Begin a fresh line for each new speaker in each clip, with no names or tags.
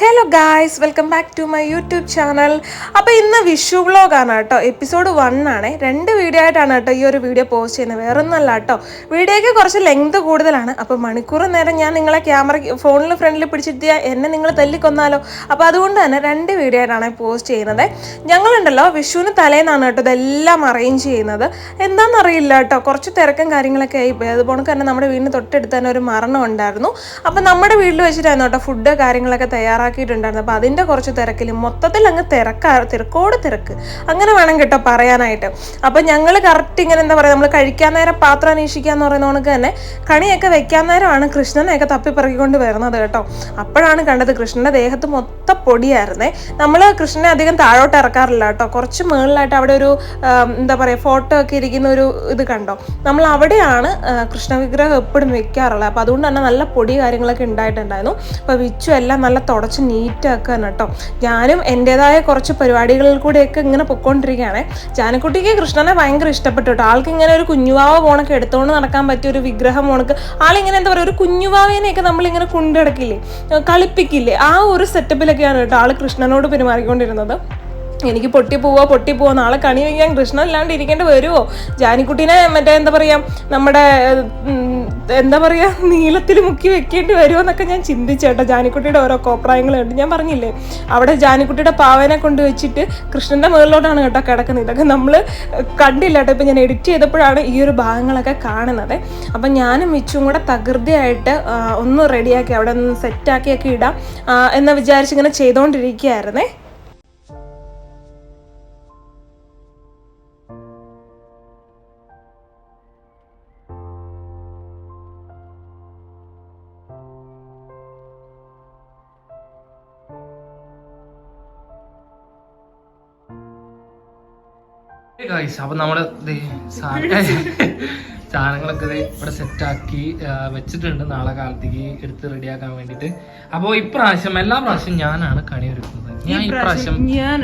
Hello guys welcome back to my YouTube channel അപ്പോൾ ഇന്ന് വിഷു വ്ളോഗാണ് കേട്ടോ. എപ്പിസോഡ് വൺ ആണ്. രണ്ട് വീഡിയോ ആയിട്ടാണ് കേട്ടോ ഈ ഒരു വീഡിയോ പോസ്റ്റ് ചെയ്യുന്നത്. വേറെ ഒന്നല്ല കേട്ടോ വീഡിയോയ്ക്ക് കുറച്ച് ലെങ്ത് കൂടുതലാണ്. അപ്പോൾ മണിക്കൂർ നേരം ഞാൻ നിങ്ങളെ ക്യാമറ ഫോണിൽ ഫ്രണ്ടിൽ പിടിച്ചിട്ട് എന്നെ നിങ്ങൾ തല്ലിക്കൊന്നാലോ? അപ്പോൾ അതുകൊണ്ട് തന്നെ രണ്ട് വീഡിയോ ആയിട്ടാണ് പോസ്റ്റ് ചെയ്യുന്നത്. ഞങ്ങളുണ്ടല്ലോ വിഷുവിന് തലേന്നാണ് കേട്ടോ ഇതെല്ലാം അറേഞ്ച് ചെയ്യുന്നത്. എന്താണെന്നറിയില്ല കേട്ടോ. കുറച്ച് തിരക്കും കാര്യങ്ങളൊക്കെ ആയിപ്പോയി അതുപോലെ തന്നെ നമ്മുടെ വീടിന് തൊട്ടടുത്ത് തന്നെ ഒരു മരണം ഉണ്ടായിരുന്നു. അപ്പോൾ നമ്മുടെ വീട്ടിൽ വെച്ചിട്ടായിരുന്നു കേട്ടോ ഫുഡ് കാര്യങ്ങളൊക്കെ തയ്യാറാക്കിയിട്ടുണ്ടായിരുന്നു. അപ്പോൾ അതിന്റെ കുറച്ച് തിരക്കിൽ മൊത്തത്തിൽ അങ്ങ് തിരക്കാ തിരക്കോട് തിരക്ക്. അങ്ങനെ വേണം കേട്ടോ പറയാനായിട്ട്. അപ്പോൾ ഞങ്ങൾ കറക്റ്റ് ഇങ്ങനെ എന്താ പറയുക നമ്മൾ കഴിക്കാൻ നേരം പാത്രം അന്വേഷിക്കുക എന്ന് പറയുന്ന കണക്ക് തന്നെ കണിയൊക്കെ വെക്കാൻ നേരമാണ് കൃഷ്ണനെയൊക്കെ തപ്പിപ്പറക്കിക്കൊണ്ട് വരുന്നത് കേട്ടോ. അപ്പോഴാണ് കണ്ടത് കൃഷ്ണന്റെ ദേഹത്ത് മൊത്തം പൊടിയായിരുന്നേ. നമ്മൾ കൃഷ്ണനെ അധികം താഴോട്ട് ഇറക്കാറില്ല കേട്ടോ. കുറച്ച് മുകളിലായിട്ട് അവിടെ ഒരു എന്താ പറയുക ഫോട്ടോ ഒക്കെ ഇരിക്കുന്ന ഒരു ഇത് കണ്ടോ? നമ്മൾ അവിടെയാണ് കൃഷ്ണ വിഗ്രഹം എപ്പോഴും വെക്കാറുള്ളത്. അപ്പോൾ അതുകൊണ്ട് തന്നെ നല്ല പൊടി കാര്യങ്ങളൊക്കെ ഉണ്ടായിട്ടുണ്ടായിരുന്നു. അപ്പോൾ വിച്ചു എല്ലാം നല്ല തുടച്ച് നീറ്റാക്കുകയാണ് കേട്ടോ. ഞാനും എന്റെതായ കുറച്ച് പരിപാടികളിൽ കൂടെയൊക്കെ ഇങ്ങനെ പൊക്കോണ്ടിരിക്കുകയാണ്. ജാനക്കുട്ടിക്ക് കൃഷ്ണനെ ഭയങ്കര ഇഷ്ടപ്പെട്ടു കേട്ടോ. ആൾക്ക് ഇങ്ങനെ ഒരു കുഞ്ഞുവാവ പോണൊക്കെ എടുത്തുകൊണ്ട് നടക്കാൻ പറ്റിയ ഒരു വിഗ്രഹം പോണക്ക് ആളിങ്ങനെ എന്താ പറയുക ഒരു കുഞ്ഞുവാവേനെയൊക്കെ നമ്മളിങ്ങനെ കൊണ്ടുനടക്കില്ലേ കളിപ്പിക്കില്ലേ ആ ഒരു സെറ്റപ്പിലൊക്കെയാണ് കേട്ടോ ആൾ കൃഷ്ണനോട് പെരുമാറിക്കൊണ്ടിരുന്നത്. എനിക്ക് പൊട്ടി പോവോ പൊട്ടി പോവോ നാളെ കണി വയ്ക്കാൻ കൃഷ്ണൻ അല്ലാണ്ട് ഇരിക്കേണ്ടി വരുമോ ജാനിക്കുട്ടീനെ മറ്റേ എന്താ പറയുക നമ്മുടെ എന്താ പറയുക നീളത്തിൽ മുക്കി വെക്കേണ്ടി വരുമെന്നൊക്കെ ഞാൻ ചിന്തിച്ചേട്ടോ ജാനിക്കുട്ടിയുടെ ഓരോ കോപ്രായങ്ങൾ കണ്ട് ഞാൻ പറഞ്ഞില്ലേ അവിടെ ജാനിക്കുട്ടിയുടെ പാവനെ കൊണ്ട് വെച്ചിട്ട് കൃഷ്ണന്റെ മുകളിലോട്ടാണ് കേട്ടോ കിടക്കുന്നത്. ഇതൊക്കെ നമ്മൾ കണ്ടില്ല കേട്ടോ. ഇപ്പം ഞാൻ എഡിറ്റ് ചെയ്തപ്പോഴാണ് ഈ ഒരു ഭാഗങ്ങളൊക്കെ കാണുന്നത്. അപ്പം ഞാനും മിച്ചും കൂടെ തകൃതിയായിട്ട് ഒന്ന് റെഡിയാക്കി അവിടെ ഒന്ന് സെറ്റാക്കിയൊക്കെ ഇടാം എന്ന് വിചാരിച്ചിങ്ങനെ ചെയ്തുകൊണ്ടിരിക്കുകയായിരുന്നേ
ഗൈസ് അപ്പൊ നമ്മൾ സാധനങ്ങളൊക്കെ ഇവിടെ സെറ്റാക്കി വെച്ചിട്ടുണ്ട് നാളെ കാലത്തേക്ക് എടുത്ത് റെഡിയാക്കാൻ വേണ്ടിട്ട്. അപ്പൊ ഇപ്രാവശ്യം എല്ലാ പ്രാവശ്യം ഞാനാണ് കണി ഒരുക്കുന്നത്. ഞാൻ ഇപ്രാവശ്യം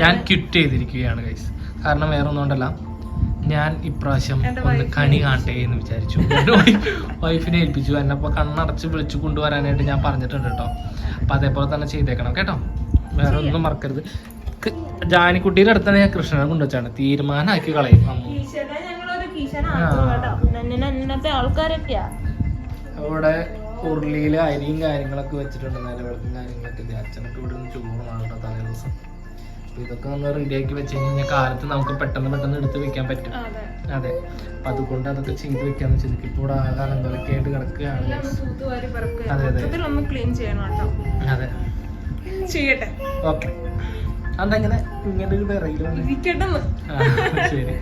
ഞാൻ ക്വിറ്റ് ചെയ്തിരിക്കുകയാണ് ഗൈസ് കാരണം വേറെ ഒന്നുകൊണ്ടല്ല ഞാൻ ഇപ്രാവശ്യം ഒന്ന് കണി കാണട്ടെ എന്ന് വിചാരിച്ചു. വൈഫിനെ ഏൽപ്പിച്ചു. എന്നെ ഇപ്പൊ കണ്ണടച്ച് വിളിച്ചു കൊണ്ടുവരാനായിട്ട് ഞാൻ പറഞ്ഞിട്ടുണ്ട് കേട്ടോ. അപ്പൊ അതേപോലെ തന്നെ ചെയ്തേക്കണം കേട്ടോ. വേറെ ഒന്നും മറക്കരുത്. ക- അടുത്ത് തന്നെ ഞാൻ കൃഷ്ണനെ കൊണ്ടുവച്ചാണ് തീരുമാനമാക്കി കളയും. അവിടെ ഉരുളിയിൽ അരിയും കാര്യങ്ങളൊക്കെ വെച്ചിട്ടുണ്ട്. നിലവിളക്കും കാര്യങ്ങളൊക്കെ. അച്ഛനൊക്കെ ഇവിടെ നിന്ന് ചൂടാണ് കേട്ടോ തലേ ദിവസം ഇതൊക്കെ റെഡി റെഡിയാക്കി വെച്ച് കഴിഞ്ഞാൽ കാലത്ത് നമുക്ക് പെട്ടെന്ന് പെട്ടെന്ന് എടുത്ത് വെക്കാൻ പറ്റും. അതെ. അപ്പൊ അതുകൊണ്ട് അതൊക്കെ ചെയ്ത് വെക്കാന്ന് വെച്ചാൽ ഇപ്പൊ ഇവിടെ ആകാൻ എന്തൊക്കെ ആയിട്ട് കിടക്കുകയാണ് അതെ അതെ. അതെ.
ചെയ്യട്ടെ.
ഓക്കെ അതെങ്ങനെ? ഇങ്ങനെ ഒരു വെറൈറ്റി
ഇരിക്കട്ടെന്ന്.
ശരി.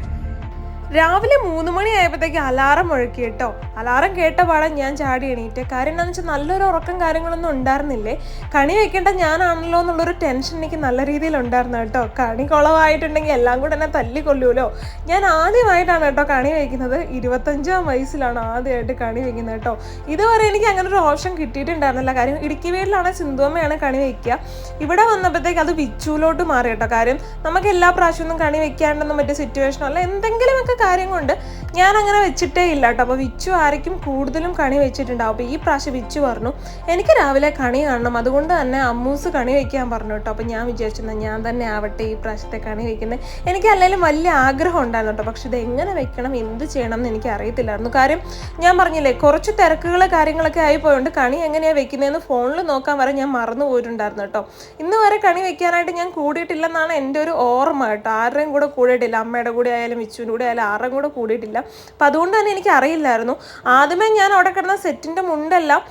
രാവിലെ മൂന്ന് മണി ആയപ്പോഴത്തേക്ക് അലാറം മുഴക്കി കേട്ടോ. അലാറം കേട്ട പാടെ ഞാൻ ചാടി എണീറ്റ്. കാര്യം എന്താണെന്ന് വെച്ചാൽ നല്ലൊരു ഉറക്കം കാര്യങ്ങളൊന്നും ഉണ്ടായിരുന്നില്ലേ? കണി വെക്കേണ്ട ഞാനാണല്ലോ എന്നുള്ളൊരു ടെൻഷൻ എനിക്ക് നല്ല രീതിയിൽ ഉണ്ടായിരുന്നു കേട്ടോ. കണി കുളവായിട്ടുണ്ടെങ്കിൽ എല്ലാം കൂടെ എന്നെ തല്ലിക്കൊല്ലൂലോ? ഞാൻ ആദ്യമായിട്ടാണ് കേട്ടോ കണി വയ്ക്കുന്നത് ഇരുപത്തഞ്ചാം വയസ്സിലാണ് ആദ്യമായിട്ട് കണി വയ്ക്കുന്നത് കേട്ടോ. ഇതുവരെ എനിക്ക് അങ്ങനെ ഒരു ഓപ്ഷൻ കിട്ടിയിട്ടുണ്ടായിരുന്നില്ല. കാര്യം ഇടുക്കി വീട്ടിലാണ് സിന്ധുവമ്മയാണ് കണി വയ്ക്കുക ഇവിടെ വന്നപ്പോഴത്തേക്ക് അത് വിച്ചുവിലോട്ട് മാറി കേട്ടോ. കാര്യം നമുക്ക് എല്ലാ പ്രാവശ്യമൊന്നും കണി വെക്കാണ്ടൊന്നും മറ്റേ സിറ്റുവേഷനോ അല്ല. എന്തെങ്കിലുമൊക്കെ കാര്യം കൊണ്ട് ഞാൻ അങ്ങനെ വെച്ചിട്ടേ ഇല്ല കേട്ടോ അപ്പോൾ വിച്ചു ആയിരിക്കും കൂടുതലും കണി വെച്ചിട്ടുണ്ടാവും. അപ്പോൾ ഈ പ്രാവശ്യം വിച്ചു പറഞ്ഞു എനിക്ക് രാവിലെ കണി കാണണം. അതുകൊണ്ട് തന്നെ അമ്മൂസ് കണി വയ്ക്കാൻ പറഞ്ഞു കേട്ടോ. അപ്പോൾ ഞാൻ വിചാരിച്ചിരുന്നത് ഞാൻ തന്നെ ആവട്ടെ ഈ പ്രാവശ്യത്തെ കണി വയ്ക്കുന്നത് എനിക്ക് അല്ലെങ്കിലും വലിയ ആഗ്രഹം ഉണ്ടായിരുന്നു കേട്ടോ. പക്ഷെ ഇത് എങ്ങനെ വെക്കണം എന്ത് ചെയ്യണം എന്ന് എനിക്ക് അറിയത്തില്ലായിരുന്നു. കാര്യം ഞാൻ പറഞ്ഞില്ലേ കുറച്ച് തിരക്കുകൾ കാര്യങ്ങളൊക്കെ ആയി കണി എങ്ങനെയാണ് വെക്കുന്നതെന്ന് ഫോണിൽ നോക്കാൻ വരെ ഞാൻ മറന്നു പോയിട്ടുണ്ടായിരുന്നു കേട്ടോ. ഇന്ന് വരെ കണി വെക്കാനായിട്ട് ഞാൻ കൂടിയിട്ടില്ലെന്നാണ് എന്റെ ഒരു ഓർമ്മ കേട്ടോ. ആരുടെയും കൂടെ കൂടിയിട്ടില്ല. അമ്മയുടെ കൂടെ ആയാലും വിച്ചുവിന്റെ കൂടെ ആയാലും ആരുടെയും കൂടെ കൂടിയിട്ടില്ല. അപ്പം അതുകൊണ്ട് തന്നെ എനിക്ക് അറിയില്ലായിരുന്നു ആദ്യമേ ഞാൻ അവിടെ കിടന്ന സെറ്റിന്റെ മുണ്ടെല്ലാം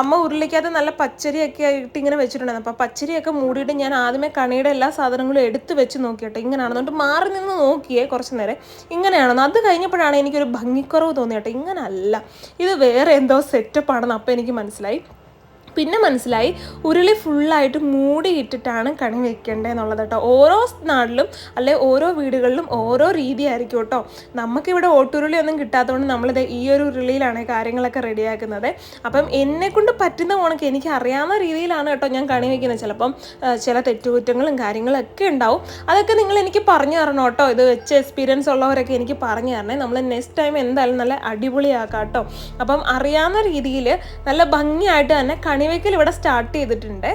അമ്മ ഉരുളിക്കാതെ നല്ല പച്ചരിയൊക്കെ ആയിട്ട് ഇങ്ങനെ വെച്ചിട്ടുണ്ടായിരുന്നു. അപ്പോൾ പച്ചരിയൊക്കെ മൂടിയിട്ട് ഞാൻ ആദ്യമേ കണിയുടെ എല്ലാ സാധനങ്ങളും എടുത്ത് വെച്ച് നോക്കിയിട്ട്. ഇങ്ങനെയാണെന്ന് എന്നിട്ട് മാറി നിന്ന് നോക്കിയേ കുറച്ച് നേരം. ഇങ്ങനെയാണെന്ന് അത് കഴിഞ്ഞപ്പോഴാണ് എനിക്കൊരു ഭംഗിക്കുറവ് തോന്നിയിട്ട്. ഇങ്ങനല്ല. ഇത് വേറെ എന്തോ സെറ്റപ്പ് ആണെന്ന് അപ്പോൾ എനിക്ക് മനസ്സിലായി. പിന്നെ മനസ്സിലായി ഉരുളി ഫുള്ളായിട്ട് മൂടിയിട്ടിട്ടാണ് കണി വെക്കേണ്ടത് എന്നുള്ളത് കേട്ടോ. ഓരോ നാട്ടിലും അല്ലെ ഓരോ വീടുകളിലും ഓരോ രീതിയായിരിക്കും കേട്ടോ. നമുക്കിവിടെ ഓട്ടുരുളി ഒന്നും കിട്ടാത്തതുകൊണ്ട് നമ്മളിത് ഈ ഒരു ഉരുളിയിലാണ് കാര്യങ്ങളൊക്കെ റെഡിയാക്കുന്നത് അപ്പം എന്നെ കൊണ്ട് പറ്റുന്ന ഓണക്ക് എനിക്ക് അറിയാവുന്ന രീതിയിലാണ് കേട്ടോ ഞാൻ കണി വെക്കുന്നത്. ചിലപ്പം ചില തെറ്റുകുറ്റങ്ങളും കാര്യങ്ങളും ഒക്കെ ഉണ്ടാവും. അതൊക്കെ നിങ്ങൾ എനിക്ക് പറഞ്ഞു തരണം കേട്ടോ. ഇത് വെച്ച് എക്സ്പീരിയൻസ് ഉള്ളവരൊക്കെ എനിക്ക് പറഞ്ഞു തരണേ. നമ്മൾ നെക്സ്റ്റ് ടൈം എന്തായാലും നല്ല അടിപൊളിയാക്കാം കേട്ടോ. അപ്പം അറിയാവുന്ന രീതിയിൽ നല്ല ഭംഗിയായിട്ട് തന്നെ കണിവെക്കൽ ഇവിടെ സ്റ്റാർട്ട് ചെയ്തിട്ടുണ്ട്.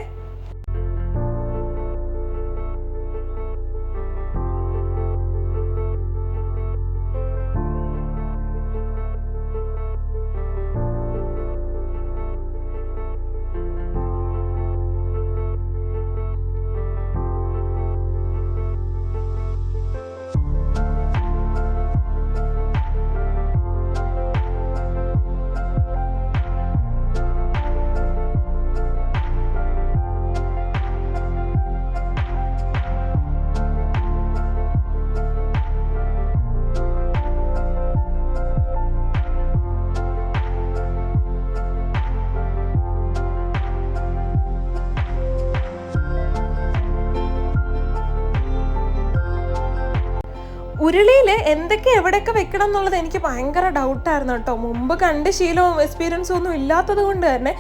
ഉരുളിയിൽ എന്തൊക്കെ എവിടെയൊക്കെ വെക്കണം എന്നുള്ളത് എനിക്ക് ഭയങ്കര ഡൗട്ടായിരുന്നു കേട്ടോ. മുമ്പ് കണ്ട് ശീലവും എക്സ്പീരിയൻസും ഒന്നും ഇല്ലാത്തത് കൊണ്ട് തന്നെ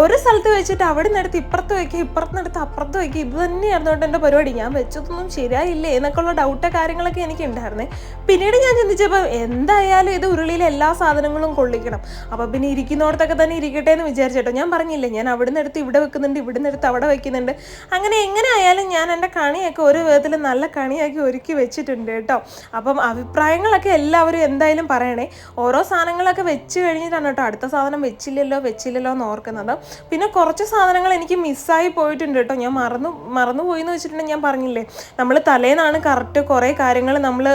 ഒരു സ്ഥലത്ത് വെച്ചിട്ട് അവിടെ നിന്ന് എടുത്ത് ഇപ്പുറത്ത് വയ്ക്കുക ഇപ്പുറത്ത് നിന്ന് എടുത്ത് അപ്പുറത്ത് വയ്ക്കുക ഇത് തന്നെയായിരുന്നു കേട്ടോ എന്റെ പരിപാടി. ഞാൻ വെച്ചതൊന്നും ശരിയായില്ലേ എന്നൊക്കെയുള്ള ഡൗട്ട് കാര്യങ്ങളൊക്കെ എനിക്ക് ഉണ്ടായിരുന്നേ. പിന്നീട് ഞാൻ ചിന്തിച്ചപ്പോൾ എന്തായാലും ഇത് ഉരുളിയിലെ എല്ലാ സാധനങ്ങളും കൊള്ളിക്കണം. അപ്പോൾ പിന്നെ ഇരിക്കുന്നിടത്തൊക്കെ തന്നെ ഇരിക്കട്ടെ എന്ന് വിചാരിച്ചേട്ടോ ഞാൻ പറഞ്ഞില്ലേ ഞാൻ അവിടെ നിന്ന് എടുത്ത് ഇവിടെ വെക്കുന്നുണ്ട് ഇവിടെ നിന്ന് എടുത്ത് അവിടെ വെക്കുന്നുണ്ട്. അങ്ങനെ എങ്ങനെ ആയാലും ഞാൻ എന്റെ കണിയൊക്കെ ഒരു വിധത്തിൽ നല്ല കണിയാക്കി ഒരുക്കി വെച്ചിട്ടുണ്ട് കേട്ടോ. അപ്പം അഭിപ്രായങ്ങളൊക്കെ എല്ലാവരും എന്തായാലും പറയണേ. ഓരോ സാധനങ്ങളൊക്കെ വെച്ച് കഴിഞ്ഞിട്ടാണ് കേട്ടോ അടുത്ത സാധനം വെച്ചില്ലല്ലോ വെച്ചില്ലല്ലോ എന്ന് ഓർക്കുന്നത്. പിന്നെ കുറച്ച് സാധനങ്ങൾ എനിക്ക് മിസ്സായി പോയിട്ടുണ്ട് കേട്ടോ. ഞാൻ മറന്നു മറന്നു പോയി എന്ന് വെച്ചിട്ടുണ്ടെങ്കിൽ ഞാൻ പറഞ്ഞില്ലേ നമ്മൾ തലേന്നാണ് കറക്റ്റ് കുറേ കാര്യങ്ങൾ നമ്മൾ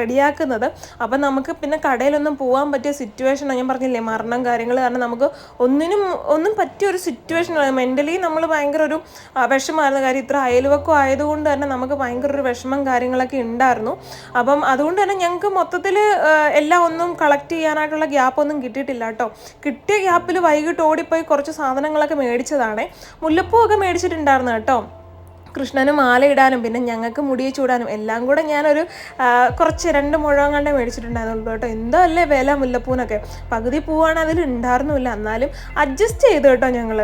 റെഡിയാക്കുന്നത്. അപ്പം നമുക്ക് പിന്നെ കടയിലൊന്നും പോകാൻ പറ്റിയ സിറ്റുവേഷനോ ഞാൻ പറഞ്ഞില്ലേ മരണം കാര്യങ്ങൾ കാരണം നമുക്ക് ഒന്നിനും ഒന്നും പറ്റിയ ഒരു സിറ്റുവേഷൻ മെന്റലി നമ്മൾ ഭയങ്കര ഒരു വിഷമമായിരുന്നു. കാര്യം ഇത്ര അയൽവക്കം ആയതുകൊണ്ട് തന്നെ നമുക്ക് ഭയങ്കര ഒരു വിഷമം കാര്യങ്ങളൊക്കെ ഉണ്ടായിരുന്നു. അപ്പം അതുകൊണ്ട് തന്നെ ഞങ്ങൾക്ക് മൊത്തത്തിൽ എല്ലാം ഒന്നും കളക്ട് ചെയ്യാനായിട്ടുള്ള ഗ്യാപ്പ് ഒന്നും കിട്ടിയിട്ടില്ല കേട്ടോ. കിട്ടിയ ഗ്യാപ്പിൽ വൈകിട്ട് ഓടിപ്പോയി കുറച്ച് സാധനങ്ങളൊക്കെ മേടിച്ചതാണ്. മുല്ലപ്പൂ ഒക്കെ മേടിച്ചിട്ടുണ്ടായിരുന്നു കേട്ടോ. കൃഷ്ണന് മാല ഇടാനും പിന്നെ ഞങ്ങൾക്ക് മുടി ചൂടാനും എല്ലാം കൂടെ ഞാനൊരു കുറച്ച് രണ്ട് മുഴം കണ്ടേ മേടിച്ചിട്ടുണ്ടായിരുന്നുള്ളൂ കേട്ടോ. എന്തോ അല്ലേ വില മുല്ലപ്പൂനൊക്കെ പകുതി പൂവാണ് അതിൽ ഉണ്ടായിരുന്നില്ല എന്നാലും അഡ്ജസ്റ്റ് ചെയ്തു കേട്ടോ ഞങ്ങൾ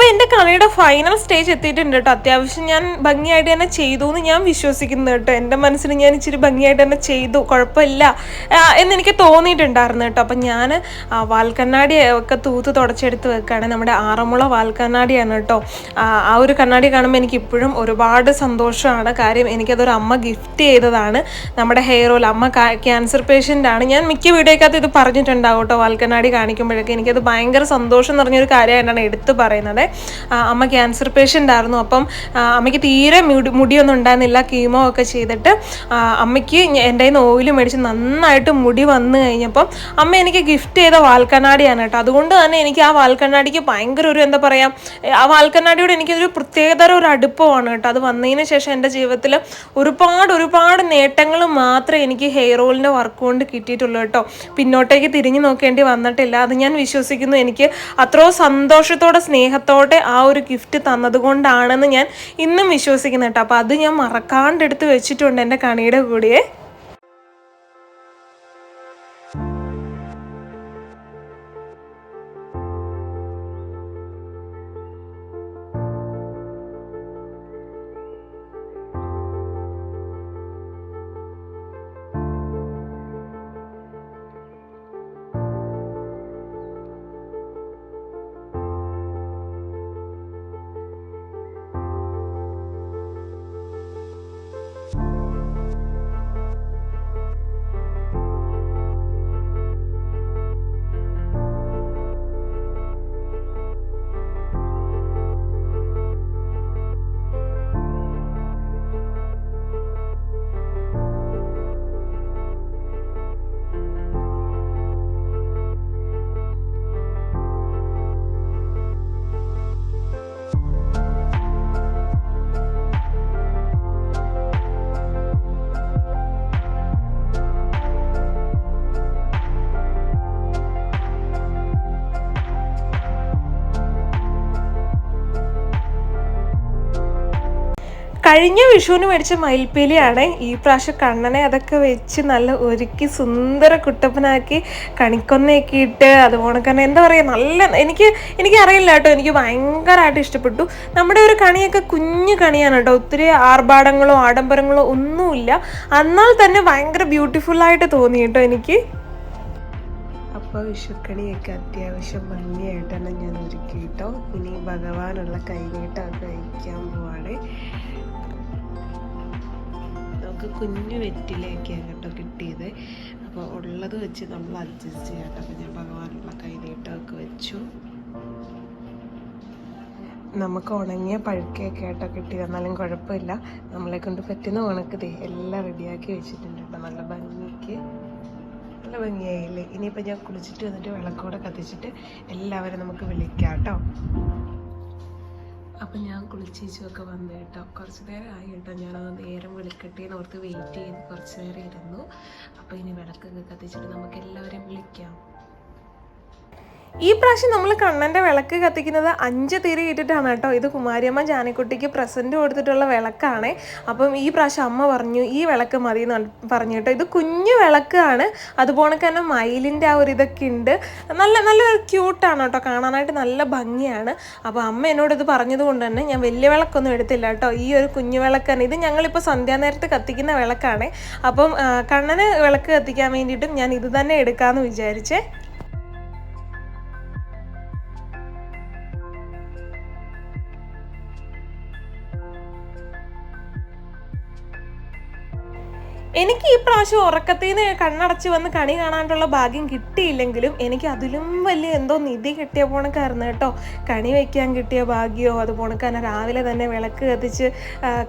അപ്പൊ എന്റെ കളിയുടെ ഫൈനൽ സ്റ്റേജ് എത്തിയിട്ടുണ്ട് കേട്ടോ. അത്യാവശ്യം ഞാൻ ഭംഗിയായിട്ട് തന്നെ ചെയ്തു എന്ന് ഞാൻ വിശ്വസിക്കുന്നു കേട്ടോ. എന്റെ മനസ്സിൽ ഞാൻ ഇച്ചിരി ഭംഗിയായിട്ട് തന്നെ ചെയ്തു. കുഴപ്പമില്ല. എന്ന് എനിക്ക് തോന്നിയിട്ടുണ്ടായിരുന്നു കേട്ടോ. അപ്പം ഞാൻ വാൽക്കണ്ണാടി ഒക്കെ തൂത്ത് തുടച്ചെടുത്ത് വെക്കുകയാണ് നമ്മുടെ ആറന്മുള വാൽക്കണ്ണാടിയാണ് കേട്ടോ. ആ, ഒരു കണ്ണാടി കാണുമ്പോൾ എനിക്ക് ഇപ്പോഴും ഒരുപാട് സന്തോഷമാണ്. കാര്യം എനിക്കതൊരു അമ്മ ഗിഫ്റ്റ് ചെയ്തതാണ്. നമ്മുടെ ഹെയർ ഓയിൽ അമ്മ ക്യാൻസർ ആണ്. ഞാൻ മിക്ക വീഡിയോക്കകത്ത് ഇത് പറഞ്ഞിട്ടുണ്ടാവും കേട്ടോ. വാൽക്കണ്ണാടി കാണിക്കുമ്പോഴൊക്കെ എനിക്കത് ഭയങ്കര സന്തോഷം നിറഞ്ഞൊരു കാര്യമായിട്ടാണ് എടുത്തു പറയുന്നത്. അമ്മ ക്യാൻസർ പേഷ്യന്റ് ആയിരുന്നു. അപ്പം അമ്മയ്ക്ക് തീരെ മുടി മുടിയൊന്നും ഉണ്ടായിരുന്നില്ല. കീമോ ഒക്കെ ചെയ്തിട്ട് അമ്മയ്ക്ക് എന്റെ കയ്യിൽ നിന്ന് ഓയിൽ മേടിച്ച് നന്നായിട്ട് മുടി വന്നു കഴിഞ്ഞപ്പം അമ്മ എനിക്ക് ഗിഫ്റ്റ് ചെയ്ത വാൽക്കണ്ണാടിയാണ് കേട്ടോ. അതുകൊണ്ട് തന്നെ എനിക്ക് ആ വാൽക്കണ്ണാടിക്ക് ഭയങ്കര ഒരു എന്താ പറയുക ആ വാൽക്കണ്ണാടിയോട് എനിക്കൊരു പ്രത്യേകതര ഒരു അടുപ്പമാണ് കേട്ടോ. അത് വന്നതിന് ശേഷം എന്റെ ജീവിതത്തിൽ ഒരുപാട് ഒരുപാട് നേട്ടങ്ങൾ മാത്രമേ എനിക്ക് ഹെയർ ഓയിലിന്റെ വർക്ക് കൊണ്ട് കിട്ടിയിട്ടുള്ളൂ കേട്ടോ. പിന്നോട്ടേക്ക് തിരിഞ്ഞു നോക്കേണ്ടി വന്നിട്ടില്ല. അത് ഞാൻ വിശ്വസിക്കുന്നു. എനിക്ക് അത്രയോ സന്തോഷത്തോടെ സ്നേഹത്തോടെ ആ ഒരു ഗിഫ്റ്റ് തന്നതുകൊണ്ടാണെന്ന് ഞാൻ ഇന്നും വിശ്വസിക്കുന്നു കേട്ടോ അപ്പോൾ അത് ഞാൻ മറക്കാണ്ടെടുത്ത് വെച്ചിട്ടുണ്ട് എന്റെ കണിയുടെ കൂടിയേ. കഴിഞ്ഞ വിഷുവിന് മേടിച്ച മയിൽപ്പീലിയാണ് ഈ പ്രാവശ്യം കണ്ണനെ അതൊക്കെ വെച്ച് നല്ല ഒരുക്കി സുന്ദര കുട്ടപ്പനാക്കി കണിക്കൊന്നയൊക്കെ ഇട്ട് അതുപോലെ തന്നെ എന്താ പറയുക നല്ല എനിക്ക് എനിക്ക് അറിയില്ല കേട്ടോ എനിക്ക് ഭയങ്കരമായിട്ട് ഇഷ്ടപ്പെട്ടു. നമ്മുടെ ഒരു കണിയൊക്കെ കുഞ്ഞു കണിയാണ് കേട്ടോ ഒത്തിരി ആർഭാടങ്ങളോ ആഡംബരങ്ങളോ ഒന്നുമില്ല. എന്നാൽ തന്നെ ഭയങ്കര ബ്യൂട്ടിഫുള്ളായിട്ട് തോന്നി കേട്ടോ എനിക്ക്. അപ്പോൾ വിഷുക്കണിയൊക്കെ അത്യാവശ്യം ഭംഗിയായിട്ടാണ് ഞാൻ ഒരുക്കി കേട്ടോ ഇനി ഭഗവാനുള്ള കൈനീട്ടമൊക്കെ കഴിക്കാൻ പോവാണ്. നമുക്ക് കുഞ്ഞു വെറ്റിലേക്കാണ് കേട്ടോ കിട്ടിയത്. അപ്പോൾ ഉള്ളത് വെച്ച് നമ്മൾ അഡ്ജസ്റ്റ് ചെയ്യാം കേട്ടോ. അപ്പോൾ ഞാൻ ഭഗവാനുള്ള കൈനീട്ടമൊക്കെ വെച്ചു. നമുക്ക് ഉണങ്ങിയ പഴുക്കയൊക്കെ ആയിട്ടോ കിട്ടിയത്. എന്നാലും കുഴപ്പമില്ല. നമ്മളെ കൊണ്ട് പറ്റുന്ന ഉണക്ക് ദേ എല്ലാം റെഡിയാക്കി വെച്ചിട്ടുണ്ട് കേട്ടോ. നല്ല ഭംഗിക്ക്. നല്ല ഭംഗിയായില്ലേ? ഇനിയിപ്പോൾ ഞാൻ കുളിച്ചിട്ട് വന്നിട്ട് വിളക്കൂടെ കത്തിച്ചിട്ട് എല്ലാവരും നമുക്ക് വിളിക്കാം കേട്ടോ. അപ്പം ഞാൻ കുളിച്ചേച്ചുമൊക്കെ വന്നു കേട്ടോ. കുറച്ച് നേരം ആയി കേട്ടോ. ഞാനത് നേരം വിളിക്കട്ടെ എന്ന് ഓർത്ത് വെയിറ്റ് ചെയ്ത് കുറച്ച് നേരം ഇരുന്നു. അപ്പോൾ ഇനി വിളക്കൊക്കെ കത്തിച്ചിട്ട് നമുക്ക് എല്ലാവരെയും വിളിക്കാം. ഈ പ്രാവശ്യം നമ്മൾ കണ്ണന്റെ വിളക്ക് കത്തിക്കുന്നത് അഞ്ച് തീരെ ഇട്ടിട്ടാണ് കേട്ടോ. ഇത് കുമാരിയമ്മ ജാനിക്കുട്ടിക്ക് പ്രസന്റ് കൊടുത്തിട്ടുള്ള വിളക്കാണ്. അപ്പം ഈ പ്രാവശ്യം അമ്മ പറഞ്ഞു ഈ വിളക്ക് മതി എന്ന് പറഞ്ഞു കേട്ടോ. ഇത് കുഞ്ഞു വിളക്കാണ്. അതുപോലെ തന്നെ മയിലിന്റെ ആ ഒരു ഇതൊക്കെ ഉണ്ട്. നല്ല നല്ല ക്യൂട്ടാണ് കേട്ടോ. കാണാനായിട്ട് നല്ല ഭംഗിയാണ്. അപ്പോൾ അമ്മ എന്നോട് ഇത് പറഞ്ഞത് കൊണ്ട് തന്നെ ഞാൻ വലിയ വിളക്കൊന്നും എടുത്തില്ല കേട്ടോ. ഈ ഒരു കുഞ്ഞു വിളക്കാണ്. ഇത് ഞങ്ങളിപ്പോൾ സന്ധ്യാനേരത്ത് കത്തിക്കുന്ന വിളക്കാണ്. അപ്പം കണ്ണന് വിളക്ക് കത്തിക്കാൻ വേണ്ടിയിട്ടും ഞാൻ ഇത് തന്നെ എടുക്കാമെന്ന് വിചാരിച്ചേ. എനിക്ക് ഈ പ്രാവശ്യം ഉറക്കത്തിൽ നിന്ന് കണ്ണടച്ച് വന്ന് കണി കാണാനുള്ള ഭാഗ്യം കിട്ടിയില്ലെങ്കിലും എനിക്ക് അതിലും വലിയ എന്തോ നിധി കിട്ടിയ പോണക്കായിരുന്നു കേട്ടോ. കണി വയ്ക്കാൻ കിട്ടിയ ഭാഗ്യമോ തന്നെ രാവിലെ തന്നെ വിളക്ക് കത്തിച്ച്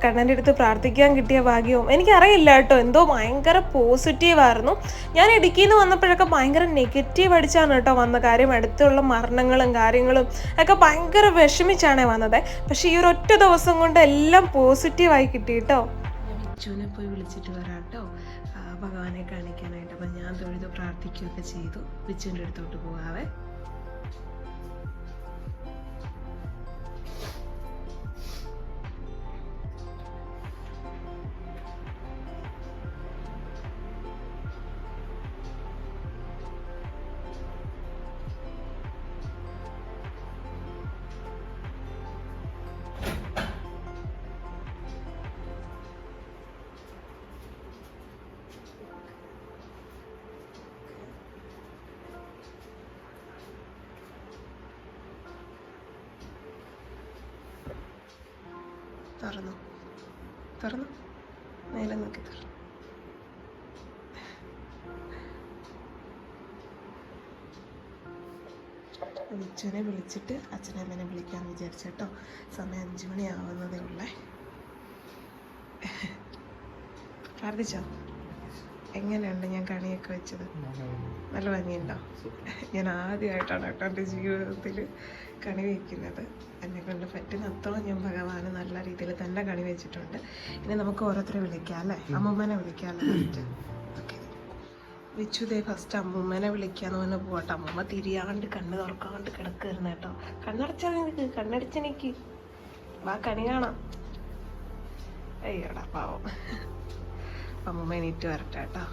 കണ്ണന്റെ അടുത്ത് പ്രാർത്ഥിക്കാൻ കിട്ടിയ ഭാഗ്യവും എനിക്കറിയില്ല കേട്ടോ. എന്തോ ഭയങ്കര പോസിറ്റീവായിരുന്നു ഞാൻ ഇടുക്കിയിൽ നിന്ന് വന്നപ്പോഴൊക്കെ ഭയങ്കര നെഗറ്റീവ് അടിച്ചാണ് കേട്ടോ വന്ന കാര്യം. അടുത്തുള്ള മരണങ്ങളും കാര്യങ്ങളും ഒക്കെ ഭയങ്കര വിഷമിച്ചാണ് വന്നത്. പക്ഷേ ഈ ഒരു ഒറ്റ ദിവസം കൊണ്ട് എല്ലാം പോസിറ്റീവായി കിട്ടി കേട്ടോ. വിച്ചുവിനെ പോയി വിളിച്ചിട്ട് വരാട്ടോ. ഭഗവാനെ കാണിക്കാനായിട്ട്. അപ്പം ഞാൻ തൊഴുത് പ്രാർത്ഥിക്കുകയൊക്കെ ചെയ്തു. ബിച്ചുവിന്റെ അടുത്തോട്ട് പോകാവേ. തുറന്നു. തുറന്നു. നേരെ നോക്കി തുറന്നു. അച്ഛനെ വിളിച്ചിട്ട് അച്ഛനമ്മനെ വിളിക്കാമെന്ന് വിചാരിച്ചു കേട്ടോ. സമയം അഞ്ചു മണിയാവുന്നതേ ഉള്ളേ. പ്രാർത്ഥിച്ചോ? എങ്ങനെയുണ്ട് ഞാൻ കണിയൊക്കെ വെച്ചത്? നല്ല ഭംഗിയുണ്ടോ? ഞാൻ ആദ്യമായിട്ടാണ് കേട്ടോ എന്റെ ജീവിതത്തിൽ കണി വയ്ക്കുന്നത് എന്നെ കൊണ്ട് പറ്റുന്നിടത്തോളം ഞാൻ ഭഗവാന് നല്ല രീതിയിൽ തന്നെ കണി വെച്ചിട്ടുണ്ട്. ഇനി നമുക്ക് ഓരോരുത്തരെ വിളിക്കാം അല്ലേ? അമ്മൂമ്മനെ ഫസ്റ്റ് ഓക്കെ. വിച്ചുദേ ഫസ്റ്റ് അമ്മൂമ്മനെ വിളിക്കാന്ന് പറഞ്ഞ പോട്ടെ അമ്മൂമ്മ തിരിയാണ്ട് കണ്ണ് തുറക്കാണ്ട് കിടക്കുമായിരുന്നു കേട്ടോ. കണ്ണടച്ചാൽ നിനക്ക് കണ്ണടിച്ചെനിക്ക് വാ കണി കാണാം. അയ്യോടാ പാവം. അമ്മൂമ്മ എണീറ്റ് വരട്ടെ കേട്ടോ.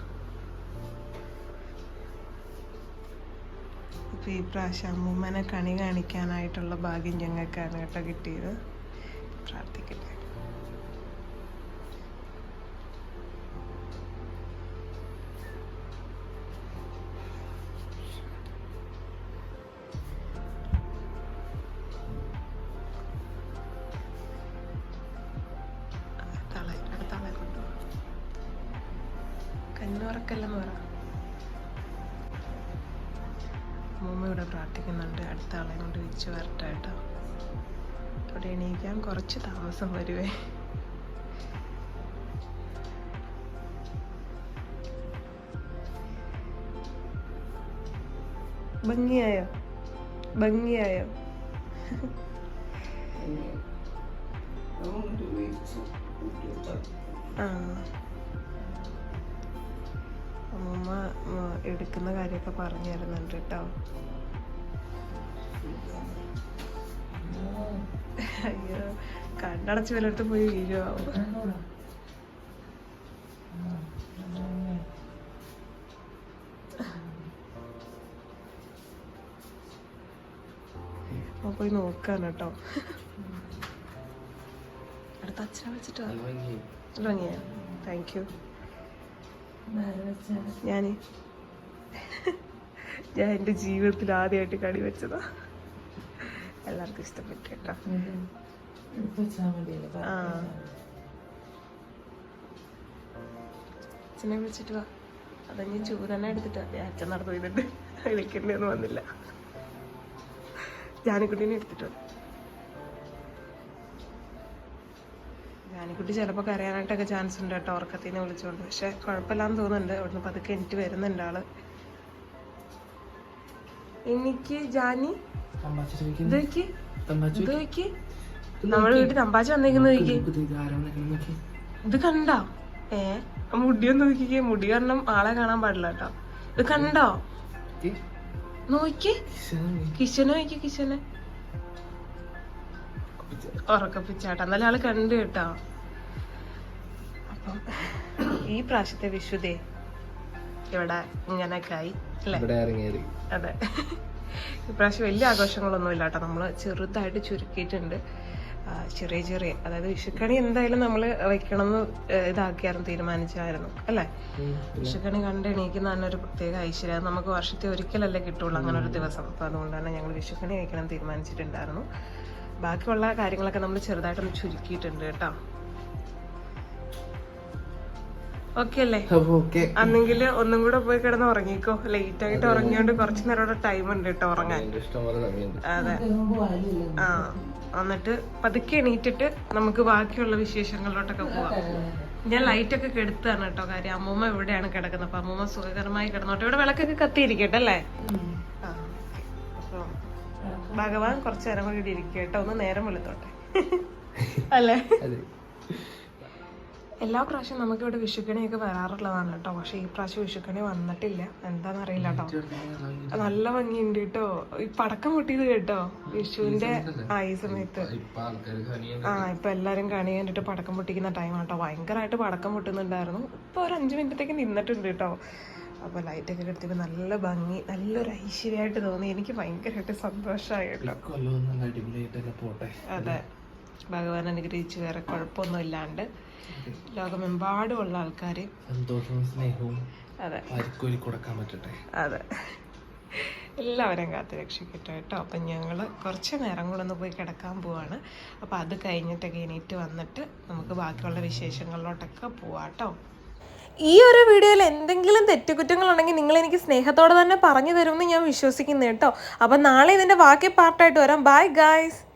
ഇപ്പൊ ഈ പ്രാവശ്യം അമ്മൂമ്മനെ കണി കാണിക്കാനായിട്ടുള്ള ഭാഗ്യം ഞങ്ങൾക്കാണ് കേട്ടോ കിട്ടിയത്. പ്രാർത്ഥിക്കട്ടെ. കണ്ണുറക്കല്ലെന്ന് പറ. അമ്മൂമ്മ ഇവിടെ പ്രാർത്ഥിക്കുന്നുണ്ട്. അടുത്ത ആളെ കൊണ്ട് വെച്ച് വരട്ടെ കേട്ടോ. അവിടെ എണീക്കാൻ കുറച്ച് താമസം വരുവേ. ഭംഗിയായോ? ഭംഗിയായോ? ആ. എടുക്കുന്ന കാര്യമൊക്കെ പറഞ്ഞു തരുന്നുണ്ട് കേട്ടോ. അയ്യോ കണ്ണടച്ച് വല്ലയിടത്ത് പോയി വീഴുവോ? അപ്പൊ പോയി നോക്കാൻ കേട്ടോ. അടുത്ത അച്ഛനെ വെച്ചിട്ടോ ഭംഗിയാ. താങ്ക് യു ഞാൻ ഞാൻ എന്റെ ജീവിതത്തിൽ ആദ്യമായിട്ട് കടി വെച്ചതാ. എല്ലാവർക്കും ഇഷ്ടപ്പെട്ടു കേട്ടോ. ആ. അച്ഛനെ വിളിച്ചിട്ട് വാ. അതഞ്ഞ് ചൂതന്നെ എടുത്തിട്ട് ദേ അച്ഛൻ നടന്നു പോയിട്ടുണ്ട്. ഒന്നും വന്നില്ല. ജാനിക്കുട്ടീനെ എടുത്തിട്ട് വന്നു ജാനിക്കുട്ടി ചിലപ്പോൾ കരയാനായിട്ടൊക്കെ ചാൻസ് ഉണ്ട് കേട്ടോ ഉറക്കത്തിനെ വിളിച്ചുകൊണ്ട് പക്ഷെ കുഴപ്പമില്ലാന്ന് തോന്നുന്നുണ്ട്. അവിടുന്ന് പതുക്കെ എനിക്ക് വരുന്നുണ്ട് ആൾ. എനിക്ക് ജാനി. നമ്മുടെ വീട്ടിൽ തമ്പാച്ച വന്നേക്കുന്ന നോക്കി
നോക്കി.
ഇത് കണ്ടോ? ഏ മുടിയൊന്ന് നോക്കിക്കേ. മുടി കാരണം ആളെ കാണാൻ പാടില്ല കേട്ടോ. ഇത് കണ്ടോ? നോക്കി. കിച്ചനെ നോക്കി. കിച്ചനെ ഉറക്കപ്പിച്ചാട്ട. എന്നാലും ആൾ കണ്ടു കേട്ടോ. അപ്പം ഈ പ്രാവശ്യത്തെ വിഷുദേ ഇവിടെ ഇങ്ങനെയൊക്കെ ആയി അല്ലേ അതെ. ഇപ്രാവശ്യം വലിയ ആഘോഷങ്ങളൊന്നും ഇല്ല കേട്ടോ നമ്മൾ ചെറുതായിട്ട് ചുരുക്കിയിട്ടുണ്ട്. ചെറിയ ചെറിയ അതായത് വിഷുക്കണി എന്തായാലും നമ്മൾ വെക്കണം എന്ന് ഇതാക്കിയായിരുന്നു തീരുമാനിച്ചായിരുന്നു അല്ലേ? വിഷുക്കണി കണ്ട് എണീക്കുന്ന തന്നെ ഒരു പ്രത്യേക ഐശ്വര്യം. നമുക്ക് വർഷത്തെ ഒരിക്കലല്ലേ കിട്ടുള്ളൂ അങ്ങനെ ഒരു ദിവസം. അപ്പം അതുകൊണ്ട് തന്നെ ഞങ്ങൾ വിഷുക്കണി വയ്ക്കണം തീരുമാനിച്ചിട്ടുണ്ടായിരുന്നു. ബാക്കിയുള്ള കാര്യങ്ങളൊക്കെ നമ്മൾ ചെറുതായിട്ടൊന്ന് ചുരുക്കിയിട്ടുണ്ട് കേട്ടോ. ഓക്കെ അല്ലേ? അന്നെങ്കിൽ ഒന്നും കൂടെ പോയി കിടന്ന് ഉറങ്ങിക്കോ. ലേറ്റ് ആയിട്ട് ഉറങ്ങിയോണ്ട് കുറച്ച് നേരം ടൈം ഉണ്ട് കേട്ടോ ഉറങ്ങാൻ. അതെ ആ എന്നിട്ട് പതുക്കെ എണീറ്റിട്ട് നമുക്ക് ബാക്കിയുള്ള വിശേഷങ്ങളിലോട്ടൊക്കെ പോവാം. ഞാൻ ലൈറ്റ് ഒക്കെ കെടുത്താണ് കേട്ടോ കാര്യം. അമ്മൂമ്മ ഇവിടെയാണ് കിടക്കുന്നത്. അപ്പൊ അമ്മൂമ്മ സുഖകരമായി കിടന്നോട്ടെ. ഇവിടെ വിളക്കൊക്കെ കത്തിയിരിക്കട്ടെ അല്ലേ? ഭഗവാൻ കുറച്ചു നേരം കൂടി ഇരിക്കട്ടെ. ഒന്ന് നേരം വെളുത്തോട്ടെ. അല്ലേ? എല്ലാ പ്രാവശ്യം നമുക്ക് ഇവിടെ വിഷുക്കണിയൊക്കെ വരാറുള്ളതാണ് കേട്ടോ. പക്ഷെ ഈ പ്രാവശ്യം വിഷുക്കണി വന്നിട്ടില്ല. എന്താണെന്നറിയില്ല കേട്ടോ. നല്ല ഭംഗിയുണ്ട് കേട്ടോ. ഈ പടക്കം പൊട്ടിയത് കേട്ടോ. വിഷുവിന്റെ ആ ഈ സമയത്ത്. ആ ഇപ്പൊ എല്ലാരും കണി കണ്ടിട്ട് പടക്കം പൊട്ടിക്കുന്ന ടൈം കേട്ടോ ഭയങ്കരമായിട്ട് പടക്കം പൊട്ടുന്നുണ്ടായിരുന്നു. ഇപ്പൊ ഒരു അഞ്ചു മിനിറ്റത്തേക്ക് നിന്നിട്ടുണ്ട് കേട്ടോ. അപ്പൊ ലൈറ്റ് ഒക്കെ എടുത്തിട്ട് നല്ല ഭംഗി നല്ലൊരു ഐശ്വര്യമായിട്ട് തോന്നി. എനിക്ക് ഭയങ്കരമായിട്ട് സന്തോഷമായി കേട്ടോ.
കൊല്ലം നല്ല അടിപൊളിയായിട്ട് തന്നെ പോട്ടെ?
അതെ. ഭഗവാൻ അനുഗ്രഹിച്ച് വേറെ കുഴപ്പമൊന്നും ഇല്ലാണ്ട് ലോകമെമ്പാടുമുള്ള ആൾക്കാർ
സന്തോഷവും സ്നേഹവും
അതെ.
കൊടുക്കാൻ പറ്റട്ടെ.
അതെ. എല്ലാവരും കാത്തു രക്ഷിക്കട്ടെ കേട്ടോ. അപ്പം ഞങ്ങൾ കുറച്ച് നേരം കൂടെ ഒന്ന് പോയി കിടക്കാൻ പോവാണ്. അപ്പം അത് കഴിഞ്ഞിട്ടൊക്കെ എണീറ്റ് വന്നിട്ട് നമുക്ക് ബാക്കിയുള്ള വിശേഷങ്ങളിലോട്ടൊക്കെ പോവാം കേട്ടോ. ഈ ഒരു വീഡിയോയിൽ എന്തെങ്കിലും തെറ്റുകുറ്റങ്ങളുണ്ടെങ്കിൽ നിങ്ങൾ എനിക്ക് സ്നേഹത്തോടെ തന്നെ പറഞ്ഞു തരുമെന്ന് ഞാൻ വിശ്വസിക്കുന്നു കേട്ടോ. അപ്പം നാളെ ഇതിന്റെ ബാക്കി പാർട്ടായിട്ട് വരാം. Bye guys